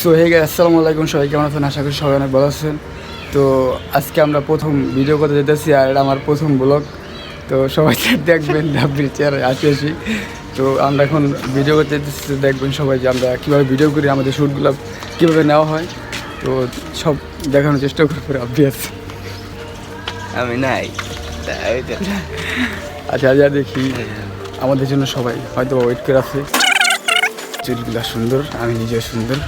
So hey আসসালামু আলাইকুম সবাই কেমন আছেন? আশা করি সবাই অনেক ভালো আছেন। তো আজকে আমরা প্রথম ভিডিও করতে যেতেছি আর এটা আমার প্রথম ব্লগ তো সবাই দেখবেন ডাব্বির চেয়ারে আসি আসি তো আমরা এখন ভিডিও করতে যেতেছি দেখবেন সবাই যে আমরা কীভাবে ভিডিও করি আমাদের শ্যুটগুলো কীভাবে নেওয়া হয়। তো সব দেখানোর চেষ্টা করব আপনি আছে আমি নাই। আচ্ছা যা দেখি। আমাদের জন্য সবাই হয়তো ওয়েট করে আছে। চুলগুলা সুন্দর আমি নিজেও সুন্দর।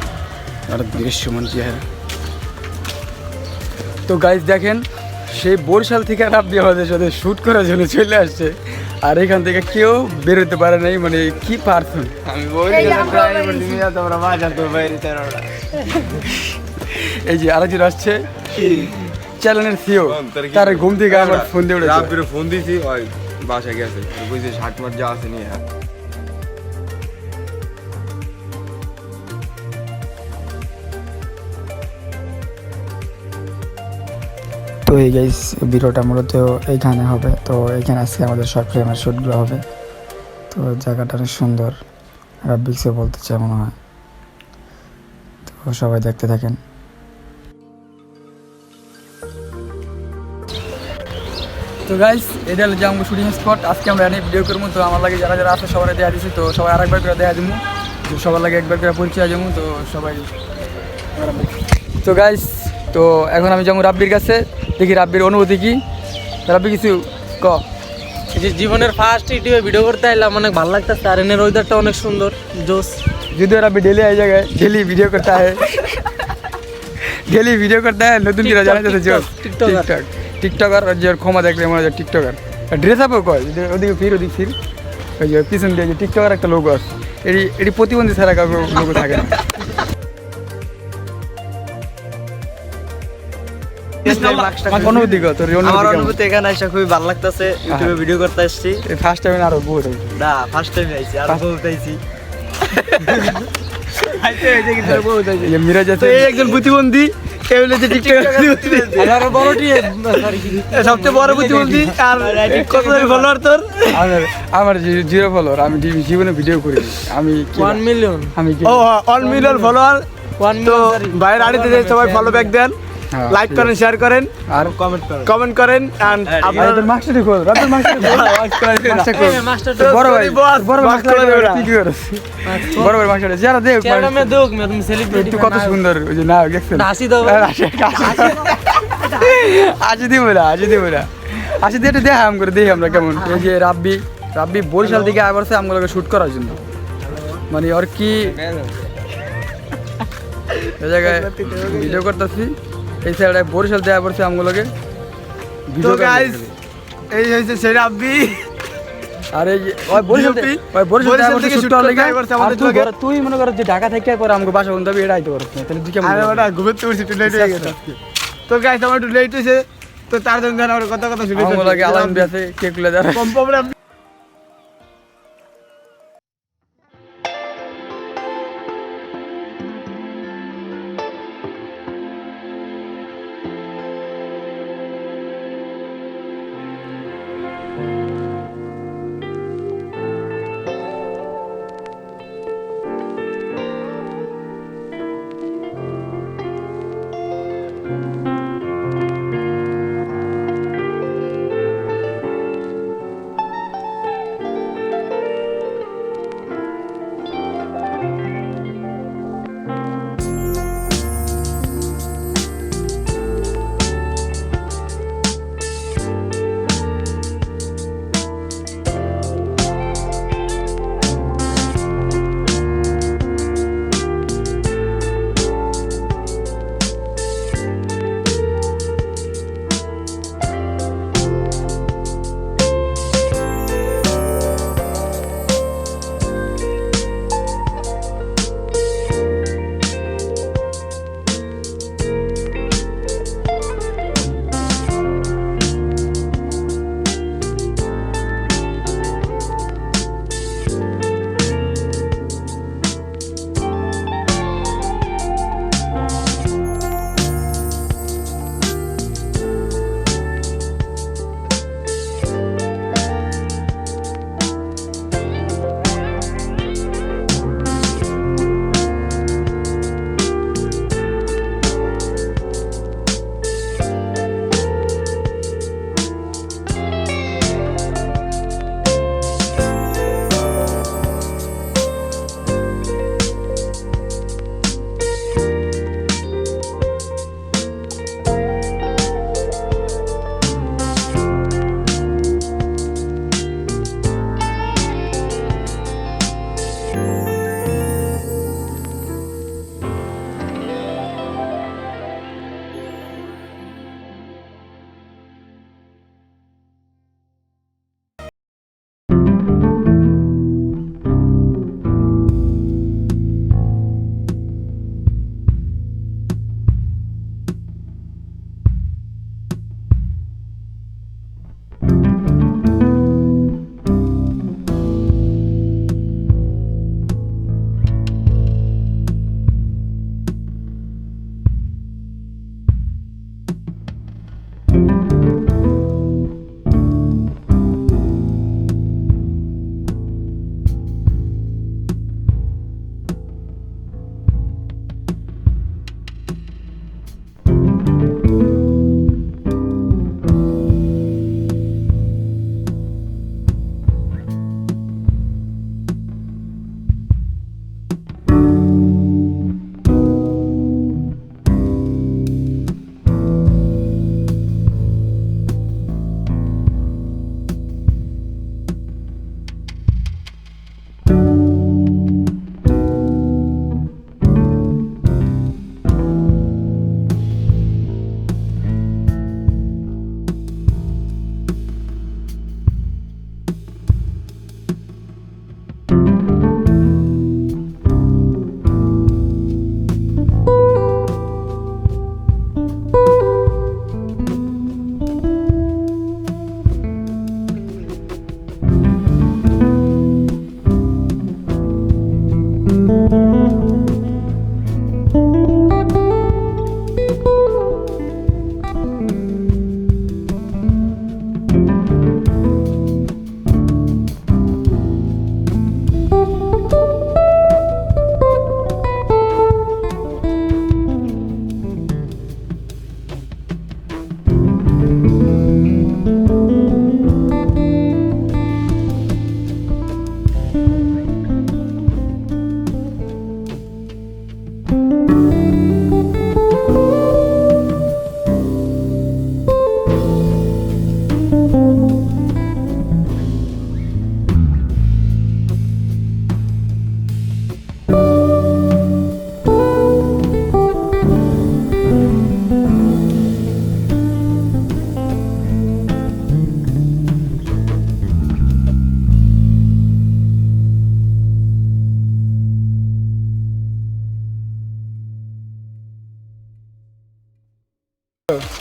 আমার দৃশ্যমান চেহারা তো গাইজ দেখেন সেই বরিশাল থেকে আর আপনি আমাদের সাথে শ্যুট করার জন্য চলে আসছে। আর এখান থেকে কেউ বেরোতে পারে নাই মানে কি পারছেন আমি এই যে আরেকজন আসছে চ্যানেলের সিও তার ঘুম থেকে আমার ফোন দিয়ে রাব্বিরে ফোন দিছি ওই বাসা গেছে। বুঝছি ষাট মাঠ যা আছে নিয়ে হ্যাঁ তো এই গাইস ভিডিওটা মূলত এইখানে হবে। তো এইখানে আজকে আমাদের শর্ট ফিল্মের শ্যুটগুলো হবে। তো জায়গাটা অনেক সুন্দর। রাব্বিক্সে বলতে চাই মনে হয়। তো সবাই দেখতে থাকেন। তো গাইস এটা হলো যে আমার শুটিং স্পট আজকে আমরা এনে ভিডিও করব। তো আমার লাগে যারা যারা আছে সবাই দেখা দিচ্ছি তো সবাই আর একবার করে দেখা দিব সবার লাগে একবার করে পরিচয় যাব তো সবাই তো গাইস তো এখন আমি যাব রাব্বির কাছে দেখি রাব্বির অনুভূতি কি। রাব্বি কিছু ক। যে জীবনের ফার্স্ট ইউটিউবে ভিডিও করতে এলাম অনেক ভালো লাগতেছে আর এনের ওয়েদারটা অনেক সুন্দর জোস যদিও রাব্বি ডেলি এই জায়গায় ডেলি ভিডিও করতে হয় ডেলি ভিডিও করতে হয় নতুন করে জানা যাচ্ছে জোর টিকটকার। টিকটক টিকটকার আর যে ওর ক্ষমা দেখলে মনে হয় টিকটকার ড্রেস আপও কয় ওদিকে ফির ওদিকে ফির। ওই যে পিছন দিয়ে যে টিকটকার একটা লোগো আছে। এটি এটি প্রতিবন্ধী ছাড়া কাউকে লোগো থাকে না। আমার অনুভূতি এখানে এসে খুবই ভালো লাগতেছে ইউটিউবে ভিডিও করতে আসছি ফার্স্ট টাইম আরও বহুত না ফার্স্ট টাইম আইছি আর বলতে আইছি এই যে মিরাজ আছে এই একজন প্রতিবন্ধী কেউ হলে যে টিকটক বড়টি সবচেয়ে বড় প্রতিবন্ধী আর কত ফলোয়ার তোর? আমার জিরো ফলোয়ার আমি জীবনে ভিডিও করি আমি ওয়ান মিলিয়ন আমি ওয়ান মিলিয়ন ফলোয়ার ওয়ান তো মিলিয়ন আড়িতে সবাই ফলো ব্যাক দেন। হ্যাঁ, লাইক করেন শেয়ার করেন। আর কমেন্ট করো কমেন্ট করেন আর মাস্টারটি খোল রাতের মাস্টারটি মাস্টার মাস্টার বড় ভাই বড় মাস্টার করে কি কি করছ বড় ভাই মাস্টার যারা দেখ চেহারা মে দুঃখ মে তুমি সেলিব্রিটি কত সুন্দর ওই যে না দেখছেন? হাসি দাও। আজি দিব না আজি দিব না। আজি দিয়ে একটু দেখা আম করে দেখি আমরা কেমন। এই যে রাব্বি রাব্বি বরিশাল থেকে আবার সে আমগুলোকে শুট করার জন্য। মানে ওর কি জায়গায় ভিডিও করতেছি। এই সাইডে বরিশাল দেওয়া পড়ছে আমগুলোকে। তো গাইস এই হয়েছে সেই রাব্বি আর ওই বরিশাল ওই বরিশাল থেকে শুট লেগে আমাদের তুই তুই মনে কর যে ঢাকা থেকে বাসা বন্ধ হবে এটা আইতে পারছ না তাহলে তুই কেমন আরে করবি? ওটা ঘুমোতে উঠছি লেট হয়ে গেছে তো গাইস আমার একটু লেট হয়েছে তো তার জন্য আমার কথা কথা শুনে আমগুলোকে আলাম বিয়াতে কেকগুলো দেওয়া কম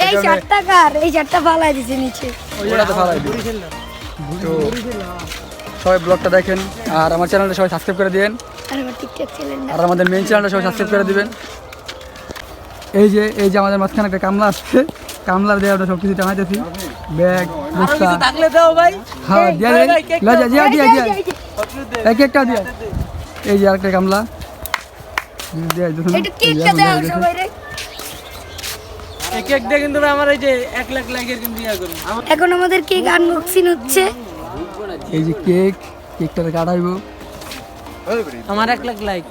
এই চারটা কার? এই চারটা ফালাই দিছে নিচে। ওটা তো ফালাই তো সবাই ব্লগটা দেখেন আর আমার চ্যানেলটা সবাই সাবস্ক্রাইব করে দিন আর আমাদের মেইন চ্যানেলটা সবাই সাবস্ক্রাইব করে দিবেন। এই যে এই যে আমাদের মাঝখানে একটা কামলা আসছে কামলার দিয়ে আমরা সব কিছু টানাইতেছি ব্যাগ বস্তা। থাকলে দাও ভাই। হ্যাঁ দিয়া দে লজা দিয়া দিয়া। দিয়া এক একটা দিয়া। এই যে আরেকটা কামলা। দিয়া কেক দিয়ে কিন্তু আমার এই যে এক লাখ লাখের কিন্তু ইয়া করুন। এখন আমাদের কেক আনবক্সিং হচ্ছে। এই যে কেক কেকটা কাটাইবো আমার এক লাখ লাইক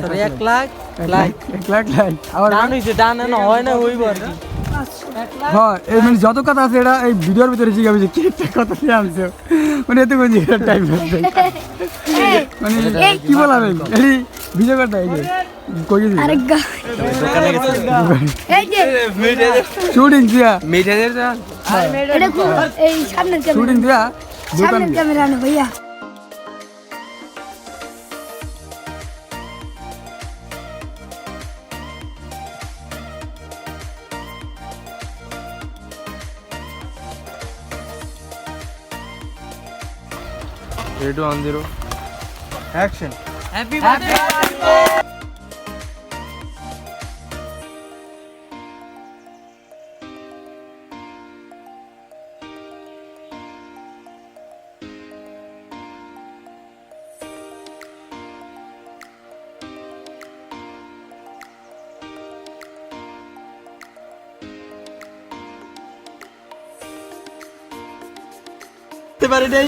সরি এক লাখ। লাইক এক লাখ লাইক আবার ডান হইছে ডান না হয় না হইব আর কি। হ্যাঁ এই মানে যত কথা আছে এটা এই ভিডিওর ভিতরে জিজ্ঞাসা যে কেকটা কত দিয়ে আনছো। মানে এত কোন জিজ্ঞাসা টাইম লাগবে মানে কি বলা ভিডিও করতে এই কই গেছি আরেক গা এই যে শুটিং দিয়া এটা খুব এই সামনের শুটিং ক্যামেরা দিয়া দোকান সামনের ক্যামেরা আনো ভাইয়া রেডি হ্যাপি বার্থডে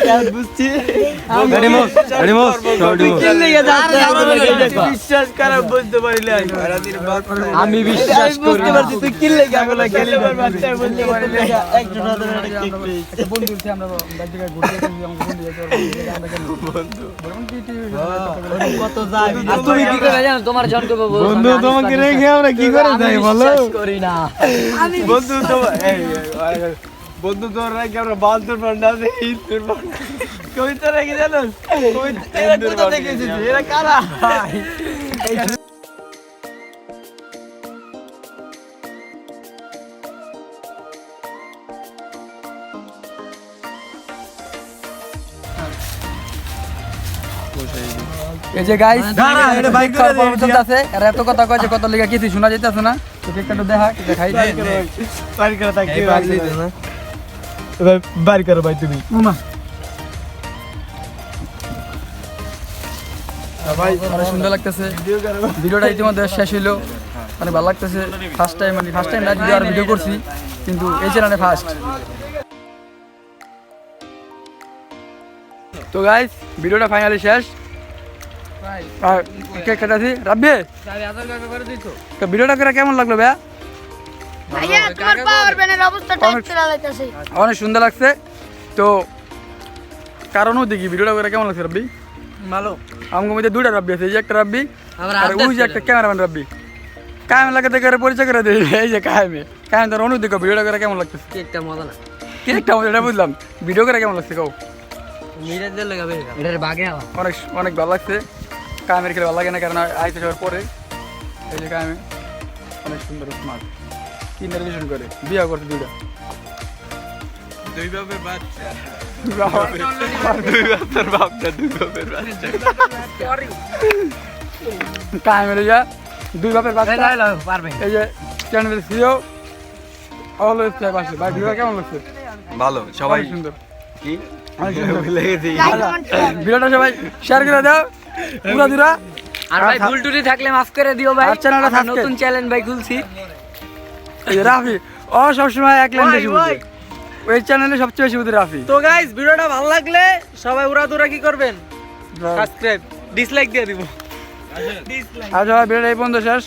বিশ্বাস করা বুঝতে পারিলে আমি বিশ্বাস বুঝতে পারছি তুই কি লেগে আগলা খেলি বাচ্চা বুঝতে পারিলে একটু না ধরে একটা কেক পেয়েছি বন্ধু আমরা ঘুরতে গেছি বন্ধু আমরা বন্ধু। কি কত আর তুমি কি করে জানো তোমার বাবু বন্ধু তোমাকে রেখে আমরা কি করে যাই বলো? করি না। আমি বন্ধু তোমার এই এই, বন্ধু তোর রেখে আমরা বালতুর পান্ডা আছে ইন্দুর পান্ডা কবিতা রেখে জানো এরা কোথা থেকে এসেছে? এরা কারা? এই যে গাইস আছে আর এত কথা কয় যে কত লেগে কিছু শোনা যাইতেছে না। তো কেকটা দেখা দেখাই এবার বাড়ি করো ভাই তুমি। মামা। ভাই অনেক সুন্দর লাগতেছে। ভিডিওটা ইতিমধ্যে শেষ হইল। মানে ভালো লাগতেছে। ফার্স্ট টাইম মানে ফার্স্ট টাইম না যদি আর ভিডিও করছি কিন্তু এই চ্যানেলে ফার্স্ট তো গাইস ভিডিওটা ফাইনালি শেষ। আর কেক কাটাছি রাব্বি? ভিডিওটা করে কেমন লাগল ভাইয়া? ভাইয়া তোমার পাওয়ার ব্যানের অবস্থা টাইট করে লাইতাছে অনেক সুন্দর লাগছে। তো কারণও দেখি ভিডিওটা করে কেমন লাগছে রাব্বি? ভালো। আমার মধ্যে দুইটা রাব্বি আছে এই যে একটা রাব্বি আর ওই যে একটা ক্যামেরাম্যান রাব্বি। কায়েম লাগাতে করে পরিচয় করে দেয় এই যে কায়েমে। কায়েম তোর অনুদিক ভিডিওটা করে কেমন লাগতেছে? কেকটা মজা না। কেকটা আমাদের এটা বুঝলাম। ভিডিও করে কেমন লাগছে কও? মিরাজ লাগাবে এটার বাগে অনেক অনেক ভালো লাগছে। কায়েমের খেলে ভালো লাগে না কারণ আইতে সবার পরে। এই যে কায়েমে। অনেক সুন্দর স্মার্ট কি রিলেশন করে বিয়া করছে দুইটা। দুই বাপের বাচ্চা। কায়েমের যা দুই বাপের বাচ্চা পারবে। এই যে চ্যানেলের সিও অলওয়েজ প্লে পাশে। ভাই ভিডিও কেমন লাগছে? ভালো সবাই সুন্দর। কি? ভিডিওটা সবাই শেয়ার করে দাও পুরা দুরা। আর ভাই ভুল টুটি থাকলে মাফ করে দিও ভাই। আর চ্যানেলটা নতুন চ্যানেল ভাই খুলছি। রাফি ও সবসময় এক লাইন বেশি বুঝে। ওই চ্যানেলে সবচেয়ে বেশি বুঝে রাফি। তো গাইস ভিডিওটা ভালো লাগলে সবাই উড়া দুরা কি করবেন? সাবস্ক্রাইব ডিসলাইক দিয়ে দিব। আর সবাই ভিডিওটা এই বন্ধ শেষ।